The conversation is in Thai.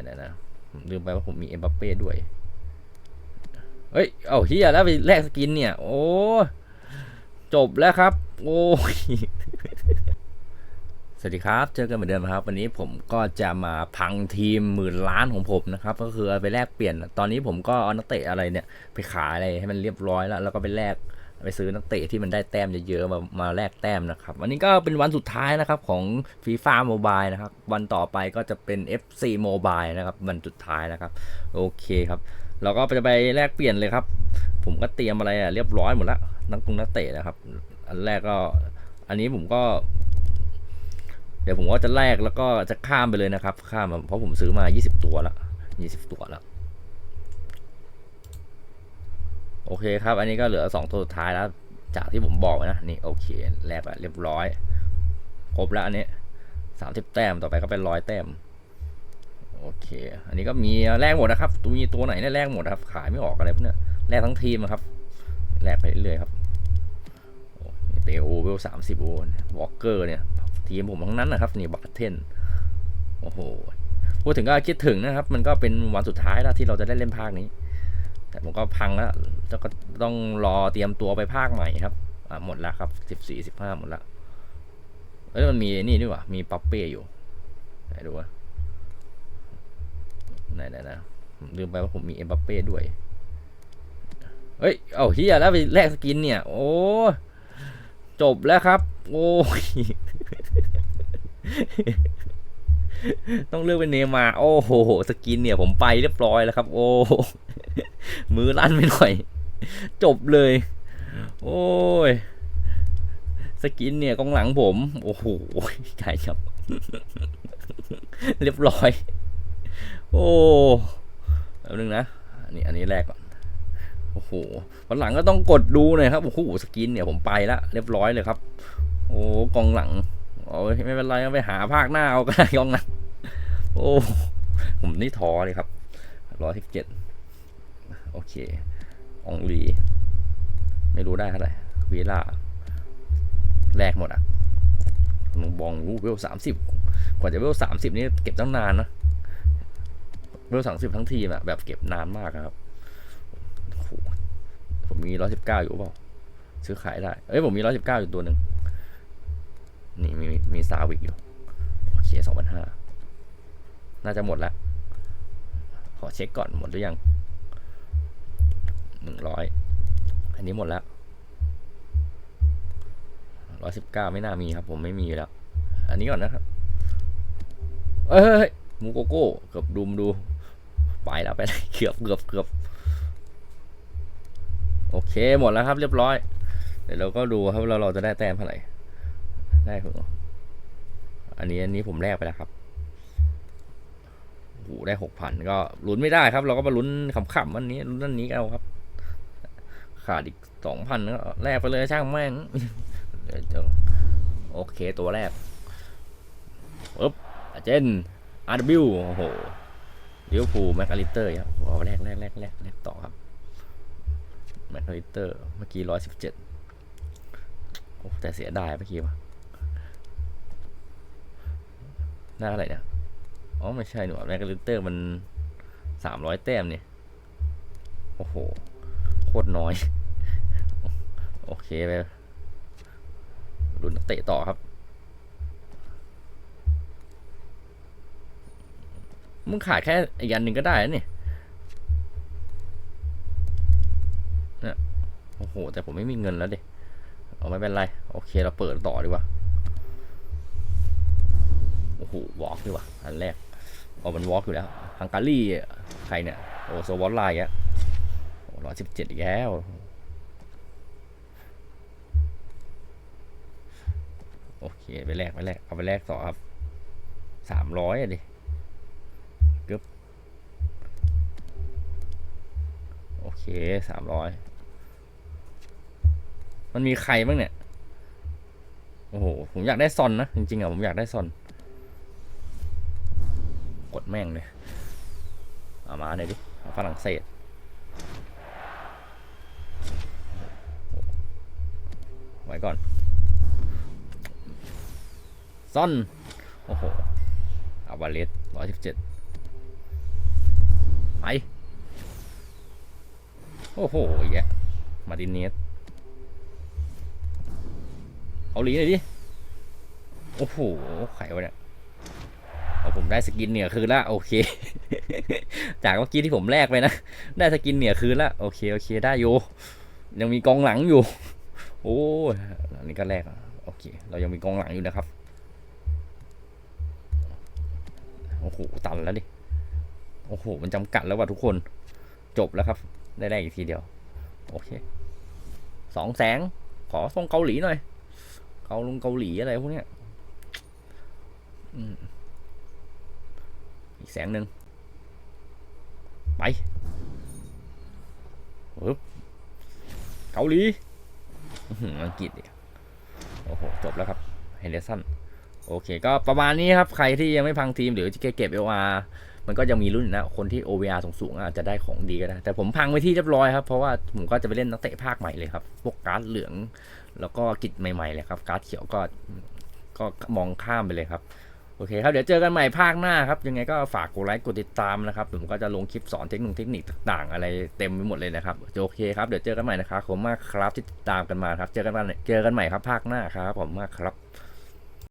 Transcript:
นๆนะลืมไปว่าผมมีเอ็มบัปเป้ด้วย เฮ้ย เอาเฮียแล้วไปแลกสกินเนี่ย โอ้จบแล้วครับ โอ้ยสวัสดีครับ เจอกันเหมือนเดิมครับ วันนี้ผมก็จะมาพังทีมหมื่นล้านของผมนะครับ ก็คือไปแลกเปลี่ยน ตอนนี้ผมก็เอานักเตะอะไรเนี่ย ไปขายอะไรให้มันเรียบร้อยแล้ว แล้วก็ไปแลก ไปซื้อนักเตะที่มันได้แต้มเยอะๆมามาแลกแต้มนะครับ วันนี้ก็เป็นวันสุดท้ายนะครับของฟีฟ่าโมบายนะครับ วันต่อไปก็จะเป็น FC Mobile นะครับ วันสุดท้ายนะครับ โอเคครับเราก็จะไปแลกเปลี่ยนเลยครับ ผมก็เตรียมอะไรอะเรียบร้อยหมดแล้วนักตุงนักเตะนะครับ อันแรกก็อันนี้ผมก็ เดี๋ยวผมก็จะแลกแล้วก็จะข้ามไปเลยนะครับ ข้ามเพราะผมซื้อมา 20 ตัวละ20 ตัวแล้ว โอเคครับ อันนี้ก็เหลือ 2 ตัวสุดท้ายแล้ว จากที่ผมบอกนะ นี่โอเคแลกไปเรียบร้อย ครบแล้วอันนี้30แต้มต่อไปก็เป็นร้อยแต้ม โอเค อันนี้ก็มีแลกหมดนะครับตัวมีตัวไหนเนี่ยแลกหมดครับ ขายไม่ออกอะไรพวกเนี้ยแลกทั้งทีมอะครับแลกไปเรื่อยๆครับเตโอเวลสามสิบโอวอลเกอร์เนี่ย ทีมผมทั้งนั้นนะครับ นี่บัตเทนโอ้โหพูดถึงก็คิดถึงนะครับ มันก็เป็นวันสุดท้ายแล้วที่เราจะได้เล่นภาคนี้ แต่ผมก็พังแล้วแล้วก็ต้องรอเตรียมตัวไปภาคใหม่ครับอ่าหมดแล้วครับสิบสี่สิบห้าหมดแล้วเอ้ยมันมีนี่ด้วยวะมีปัปเป้อยู่ไหนดูวะไหนไหนนะผมลืมไปว่าผมมีเอ็มบัปเป้ด้วย เฮ้ย เอาเฮียแล้วไปแลกสกินเนี่ย โอ้ จบแล้วครับ โอ้ย ต้องเลือกเป็นเนมา โอ้โห สกินเนี่ยผมไปเรียบร้อยแล้วครับ โอ้ มือลั่นไปหน่อย จบเลย โอ้ย สกินเนี่ยกองหลังผม โอ้โหใช่ครับ เรียบร้อย โอ้แป๊บนึงนะ อันนี้อันนี้แรกก่อน โอ้โหวันหลังก็ต้องกดดูหน่อยครับ โอ้โห สกินเนี่ยผมไปละเรียบร้อยเลยครับ โอ้กองหลังโอ้ยไม่เป็นไรก็ไปหาภาคหน้าเอาก็ได้กองหลัง โอ้ ผมนี่ท้อเลยครับร้อยสิบเจ็ดโอ เค องลี ไม่รู้ได้เท่าไหร่วีล่าแรกหมดอะลงบองรู้เวลสามสิบกว่าจะเวลสามสิบนี่เก็บตั้งนานนะ เวลสามสิบทั้งทีมอะแบบเก็บนานมากครับ ผมมีร้อยสิบเก้าอยู่เปล่า ซื้อขายได้ เอ้ยผมมีร้อยสิบเก้าอยู่ตัวหนึ่ง นี่มีมีซาวิกอยู่ โอเคสองพันห้า น่าจะหมดแล้ว ขอเช็คก่อนหมดหรือยัง หนึ่งร้อยอันนี้หมดแล้วร้อยสิบเก้าไม่น่ามีครับ ผมไม่มีอยู่แล้ว อันนี้ก่อนนะครับ เอ้ยเฮ้ยมูโกโก้เกือบดุมดู ไปแล้วไปเกือบเกือบเกือบโอเคหมดแล้วครับเรียบร้อย เดี๋ยวเราก็ดูครับเราเราจะได้แต้มเท่าไหร่ ได้ผมอันนี้อันนี้ผมแลกไปแล้วครับโอ้ได้หกพันก็ลุ้นไม่ได้ครับ เราก็มาลุ้นขำๆวันนี้ลุ้นอันนี้เอาครับ ขาดอีกสองพันก็แลกไปเลยช่างแม่งโอเคตัวแรกปึ๊บอาเจน RW โอ้โหเลิเวอร์พูแมคอาริเตอร์ครับเอาแรกแรกแรกแรกแรกต่อครับแมคอาริเตอร์เมื่อกี้ร้อยสิบเจ็ดโอ้แต่เสียดายเมื่อกี้วะหน้าอะไรเนี่ยอ๋อไม่ใช่หนูแมคอาริเตอร์มันสามร้อยแต้มเนี่ยโอ้โห โคตรน้อย โอเคไปรุนเตะต่อครับ มึงขายแค่อีกอันหนึ่งก็ได้นะเนี่ยเนี่ยโอ้โห แต่ผมไม่มีเงินแล้วเด็เอาไม่เป็นไร โอเคเราเปิดต่อดีกว่า โอ้โหวอล์กดีกว่า อันแรกอ๋อมันวอล์กอยู่แล้วฮังการีใครเนี่ย โอ้โซวอลไลน์อะ ร้อยสิบเจ็ดอีกแล้ว โอเค ไปแลกไปแลกเอาไปแลกต่อครับสามร้อยอะดิกึบโอเคสามร้อยมันมีใครบ้างเนี่ย โอ้โห ผมอยากได้ซอนนะ จริงๆอะผมอยากได้ซอน กดแม่งเลย เอามาหน่อยดิ ฝรั่งเศส ไว้ก่อนซ่อนโอ้โหอาวาเลสร้อยสิบเจ็ดไปโอ้โหแยะมาร์ติเนสเอาหลีหน่อยดิ โอ้โหไขวะเนี่ยเอาผมได้สกินเหนือคืนละโอเค จากเมื่อกี้ที่ผมแลกไปนะ ได้สกินเหนือคืนละโอเค โอเค ได้อยู่ ยังมีกองหลังอยู่ โอ้ยอันนี้ก็แลกโอเค เรายังมีกองหลังอยู่นะครับ โอ้โห ตันแล้วดิ โอ้โห มันจำกัดแล้วว่ะทุกคน จบแล้วครับ ได้แรกอีกทีเดียว โอเค สองแสง ขอส่งเกาหลีหน่อย เกาลงเกาหลีอะไรพวกเนี้ยอืมอีกแสงหนึ่งไปเกาหลี อังกฤษอีกโอ้โห จบแล้วครับเฮนเดอร์สันโอเค ก็ประมาณนี้ครับ ใครที่ยังไม่พังทีมหรือที่เก็บ LR มันก็ยังมีรุ่นนะ คนที่ OVR สูงๆอาจจะได้ของดีก็ได้ แต่ผมพังไปที่เรียบร้อยครับ เพราะว่าผมก็จะไปเล่นนักเตะภาคใหม่เลยครับ พวกการ์ดเหลือง แล้วก็กิจใหม่ๆเลยครับ การ์ดเขียวก็ก็มองข้ามไปเลยครับ โอเคครับ เดี๋ยวเจอกันใหม่ภาคหน้าครับ ยังไงก็ฝากกดไลค์กดติดตามนะครับ ผมก็จะลงคลิปสอนเทคนิคเทคนิคต่างๆ อะไรเต็มไปหมดเลยนะครับ โอเคครับ เดี๋ยวเจอกันใหม่นะครับผมมากครับที่ติดตามกันมาครับ เจอกันใหม่เจอกันใหม่ครับภาคหน้าครับผมมากครับ